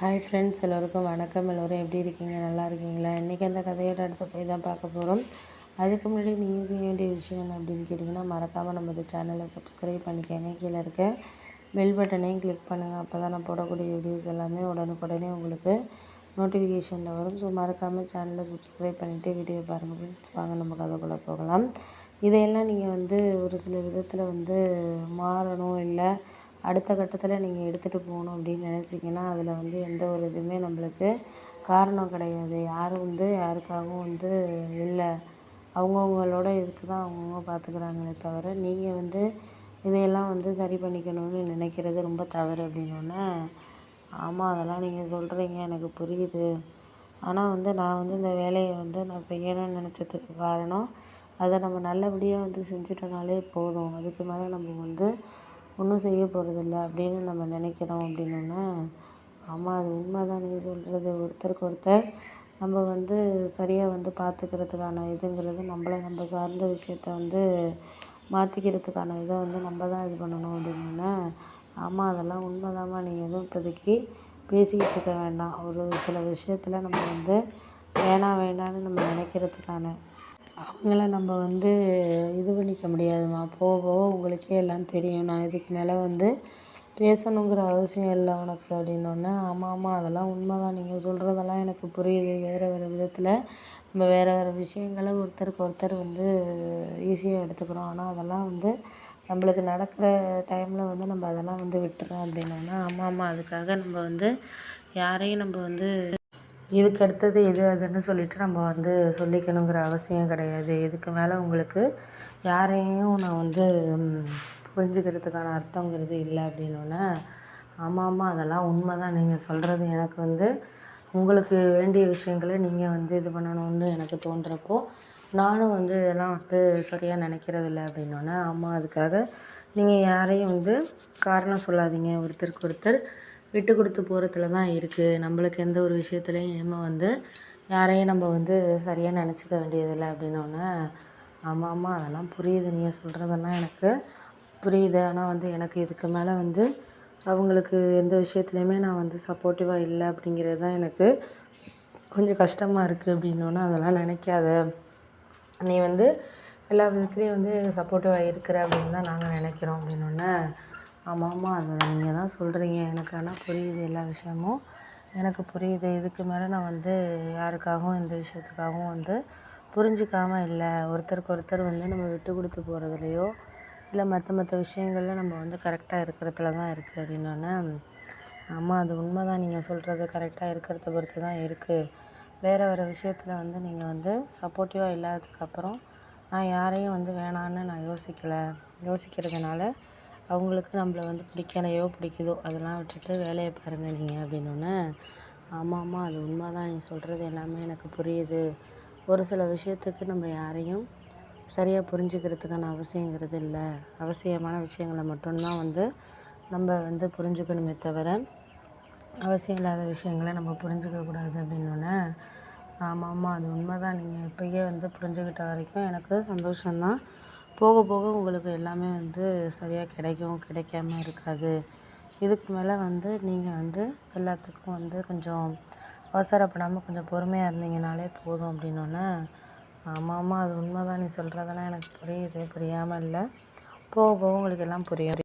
Hi friends எல்லோருக்கும் வணக்கம். எல்லோரும் எப்படி இருக்கீங்க? நல்லா இருக்கீங்களா? இன்றைக்கி அந்த கதையோட அடுத்த போய் தான் பார்க்க போகிறோம் அதுக்கு முன்னாடி நீங்கள் செய்ய வேண்டிய விஷயம் என்ன அப்படின்னு கேட்டிங்கன்னா மறக்காமல் நம்ம இந்த சேனலை சப்ஸ்கிரைப் பண்ணிக்கோங்க. கீழே இருக்க பெல் பட்டனையும் கிளிக் பண்ணுங்கள் அப்போ தான் நான் போடக்கூடிய வீடியோஸ் எல்லாமே உடனுக்குடனே உங்களுக்கு நோட்டிஃபிகேஷனில் வரும். ஸோ மறக்காமல் சேனலை சப்ஸ்கிரைப் பண்ணிவிட்டு வீடியோ பாருங்கள் ஃப்ரெண்ட்ஸ் வாங்க நம்ம கதைக்குள்ளே போகலாம். இதையெல்லாம் நீங்கள் வந்து ஒரு சில விதத்தில் வந்து மாறணும் இல்லை அடுத்த கட்டத்தில் நீங்கள் எடுத்துகிட்டு போகணும் அப்படின்னு நினச்சிங்கன்னா அதில் வந்து எந்த ஒரு இதுவுமே நம்மளுக்கு காரணம் கிடையாது. யாரும் வந்து யாருக்காகவும் வந்து இல்லை. அவங்கவுங்களோட இதுக்கு தான் அவங்கவுங்க பார்த்துக்குறாங்களே தவிர நீங்கள் வந்து இதையெல்லாம் வந்து சரி பண்ணிக்கணும்னு நினைக்கிறது ரொம்ப தவறு அப்படின்னோடனே ஆமாம் அதெல்லாம் நீங்கள் சொல்கிறீங்க எனக்கு புரியுது. ஆனால் வந்து நான் வந்து இந்த வேலையை வந்து நான் செய்யணும்னு நினச்சதுக்கு காரணம் அதை நம்ம நல்லபடியாக வந்து செஞ்சுட்டோனாலே போதும். அதுக்கு மேலே நம்ம வந்து ஒன்றும் செய்ய போகிறதில்ல அப்படின்னு நம்ம நினைக்கிறோம் அப்படின்னோடனே ஆமாம் அது உண்மை தான் நீங்கள் சொல்கிறது ஒருத்தருக்கு ஒருத்தர் நம்ம வந்து சரியாக வந்து பார்த்துக்கிறதுக்கான இதுங்கிறது நம்மள நம்ம சார்ந்த விஷயத்த வந்து மாற்றிக்கிறதுக்கான இதை வந்து நம்ம தான் இது பண்ணணும் அப்படின்னோடனே ஆமாம் அதெல்லாம் உண்மைதாம்மா. நீ எதுவும் இப்போதைக்கு பேசிக்கிட்டு இருக்க வேண்டாம். ஒரு சில விஷயத்தில் நம்ம வந்து வேணாம் வேணான்னு நம்ம நினைக்கிறதுக்கான அவங்கள நம்ம வந்து இது பண்ணிக்க முடியாதும்மா. போக போக உங்களுக்கே எல்லாம் தெரியும். நான் இதுக்கு மேலே வந்து பேசணுங்கிற அவசியம் இல்லை உனக்கு அப்படின்னோடனே ஆமாம் ஆமாம் அதெல்லாம் உண்மை தான் நீங்கள் சொல்கிறதெல்லாம் எனக்கு புரியுது. வேறு வேறு விதத்தில் நம்ம வேறு வேறு விஷயங்களை ஒருத்தருக்கு ஒருத்தர் வந்து ஈஸியாக எடுத்துக்கிறோம். ஆனால் அதெல்லாம் வந்து நம்மளுக்கு நடக்கிற டைமில் வந்து நம்ம அதெல்லாம் வந்து விட்டுறோம் அப்படின்னோடனே ஆமாம் ஆமாம் அதுக்காக நம்ம வந்து யாரையும் நம்ம வந்து இதுக்கு அடுத்தது இது அதுன்னு சொல்லிட்டு நம்ம வந்து சொல்லிக்கணுங்கிற அவசியம் கிடையாது. இதுக்கு மேலே உங்களுக்கு யாரையும் நான் வந்து புரிஞ்சுக்கிறதுக்கான அர்த்தங்கிறது இல்லை அப்படின்னோடனே ஆமாம் ஆமாம் அதெல்லாம் உண்மை தான் நீங்கள் சொல்கிறது எனக்கு வந்து உங்களுக்கு வேண்டிய விஷயங்களை நீங்கள் வந்து இது பண்ணணும்னு எனக்கு தோன்றப்போ நானும் வந்து இதெல்லாம் வந்து சரியாக நினைக்கிறதில்ல அப்படின்னோடனே ஆமாம் அதுக்காக நீங்கள் யாரையும் வந்து காரணம் சொல்லாதீங்க. ஒருத்தருக்கு ஒருத்தர் விட்டு கொடுத்து போகிறதுல தான் இருக்குது நம்மளுக்கு எந்த ஒரு விஷயத்துலையும் இனிமேல் வந்து யாரையும் நம்ம வந்து சரியாக நினச்சிக்க வேண்டியதில்லை அப்படின்னோடனே ஆமாம் ஆமாம் அதெல்லாம் புரியுது. நீங்கள் சொல்கிறதெல்லாம் எனக்கு புரியுது. ஆனால் வந்து எனக்கு இதுக்கு மேலே வந்து அவங்களுக்கு எந்த விஷயத்துலையுமே நான் வந்து சப்போர்ட்டிவாக இல்லை அப்படிங்கிறது தான் எனக்கு கொஞ்சம் கஷ்டமாக இருக்குது அப்படின்னோடனே அதெல்லாம் நினைக்காத. நீ வந்து எல்லா விதத்துலேயும் வந்து சப்போர்ட்டிவாக இருக்கிற அப்படின்னு தான் நாங்கள் நினைக்கிறோம் அப்படின்னோடனே ஆமாம் ஆமாம் அதை நீங்கள் தான் சொல்கிறீங்க எனக்கு ஆனால் புரியுது எல்லா விஷயமும். எனக்கு புரியுது. இதுக்கு மேலே நான் வந்து யாருக்காகவும் எந்த விஷயத்துக்காகவும் வந்து புரிஞ்சிக்காமல் இல்லை. ஒருத்தருக்கு ஒருத்தர் வந்து நம்ம விட்டு கொடுத்து போகிறதுலையோ இல்லை மற்ற மற்ற விஷயங்களில் நம்ம வந்து கரெக்டாக இருக்கிறதுல தான் இருக்குது அப்படின்னோடனே ஆமாம் அது உண்மை தான் நீங்கள் சொல்கிறது கரெக்டாக இருக்கிறத பொறுத்து தான் இருக்குது வேறு வேறு விஷயத்தில் வந்து நீங்கள் வந்து சப்போர்ட்டிவாக இல்லாததுக்கப்புறம் நான் யாரையும் வந்து வேணான்னு நான் யோசிக்கலை. யோசிக்கிறதுனால அவங்களுக்கு நம்மள வந்து பிடிக்கலையோ பிடிக்குதோ அதெல்லாம் விட்டுட்டு வேலையை பாருங்கள் நீங்கள் அப்படின்னோடனே ஆமாம் ஆமாம் அது உண்மை தான் நீ சொல்கிறது எல்லாமே எனக்கு புரியுது. ஒரு சில விஷயத்துக்கு நம்ம யாரையும் சரியாக புரிஞ்சுக்கிறதுக்கான அவசியங்கிறது இல்லை. அவசியமான விஷயங்களை மட்டும்தான் வந்து நம்ம வந்து புரிஞ்சுக்கணுமே தவிர அவசியம் இல்லாத விஷயங்களை நம்ம புரிஞ்சுக்கக்கூடாது. அப்படின்னோடனே ஆமாம் ஆமாம் அது உண்மை தான் நீங்கள் இப்போயே வந்து புரிஞ்சுக்கிட்ட வரைக்கும் எனக்கு சந்தோஷந்தான் போக போக உங்களுக்கு எல்லாமே வந்து சரியாக கிடைக்கும் கிடைக்காம இருக்காது. இதுக்கு மேலே வந்து நீங்கள் வந்து எல்லாத்துக்கும் வந்து கொஞ்சம் அவசரப்படாமல் கொஞ்சம் பொறுமையாக இருந்தீங்கனாலே போதும் அப்படின்னோடனே ஆமாம் ஆமாம் அது உண்மை தான் நீ சொல்கிறதெல்லாம் எனக்கு புரியுது. புரியாமல் இல்லை. போக போக உங்களுக்கு எல்லாம் புரியும்